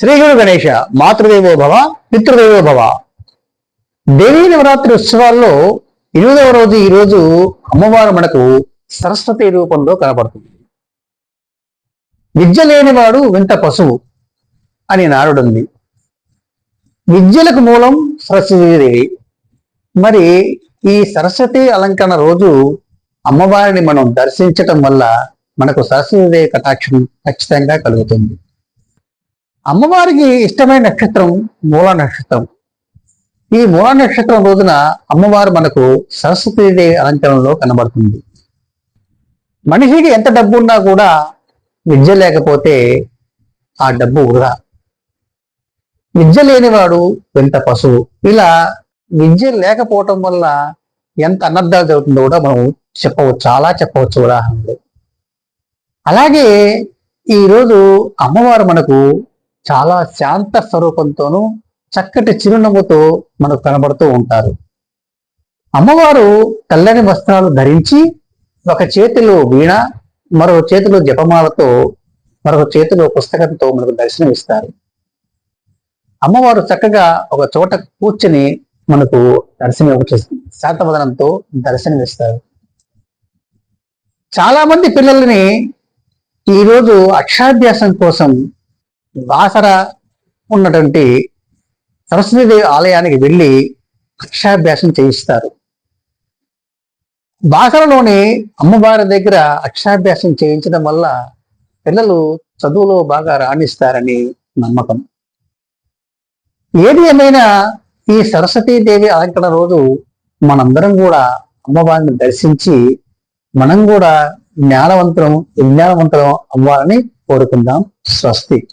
శ్రీ గురు గణేష మాతృదేవో భవ పితృదేవో భవ. దేవీ నవరాత్రి ఉత్సవాల్లో ఎనిమిదవ రోజు ఈ రోజు అమ్మవారు మనకు సరస్వతి రూపంలో కనపడుతుంది. విద్య లేనివాడు వింత పశువు అని నారుడుంది. విద్యలకు మూలం సరస్వతీదేవి. మరి ఈ సరస్వతి అలంకరణ రోజు అమ్మవారిని మనం దర్శించటం వల్ల మనకు సరస్వతీదేవి కటాక్షం ఖచ్చితంగా కలుగుతుంది. అమ్మవారికి ఇష్టమైన నక్షత్రం మూల నక్షత్రం. ఈ మూల నక్షత్రం రోజున అమ్మవారు మనకు సరస్వతీదేవి అలంకరణలో కనబడుతుంది. మనిషికి ఎంత డబ్బు ఉన్నా కూడా విద్య లేకపోతే ఆ డబ్బు వృధా. విద్య లేనివాడు ఎంత పశువు? ఇలా విద్య లేకపోవటం వల్ల ఎంత అనర్థాలు జరుగుతుందో కూడా మనం చెప్పవచ్చు చాలా చెప్పవచ్చు ఉదాహరణలు. అలాగే ఈరోజు అమ్మవారు మనకు చాలా శాంత స్వరూపంతోనూ చక్కటి చిరునవ్వుతో మనకు కనబడుతూ ఉంటారు. అమ్మవారు తెల్లని వస్త్రాలు ధరించి ఒక చేతిలో వీణ మరో చేతిలో జపమాలతో మరొక చేతిలో పుస్తకంతో మనకు దర్శనం ఇస్తారు అమ్మవారు చక్కగా ఒక చోట కూర్చుని మనకు దర్శనం శాంతవదనంతో దర్శనమిస్తారు. చాలా మంది పిల్లల్ని ఈరోజు అక్షరాభ్యాసం కోసం బాసర ఉన్నటువంటి సరస్వతీదేవి ఆలయానికి వెళ్ళి అక్షరాభ్యాసం చేయిస్తారు. బాసరలోని అమ్మవారి దగ్గర అక్షరాభ్యాసం చేయించడం వల్ల పిల్లలు చదువులో బాగా రాణిస్తారని నమ్మకం. ఏది ఏమైనా ఈ సరస్వతీదేవి అలంకరణ రోజు మనందరం కూడా అమ్మవారిని దర్శించి మనం కూడా జ్ఞానవంతులం విజ్ఞానవంతులం అవ్వాలని కోరుకుందాం. స్వస్తి.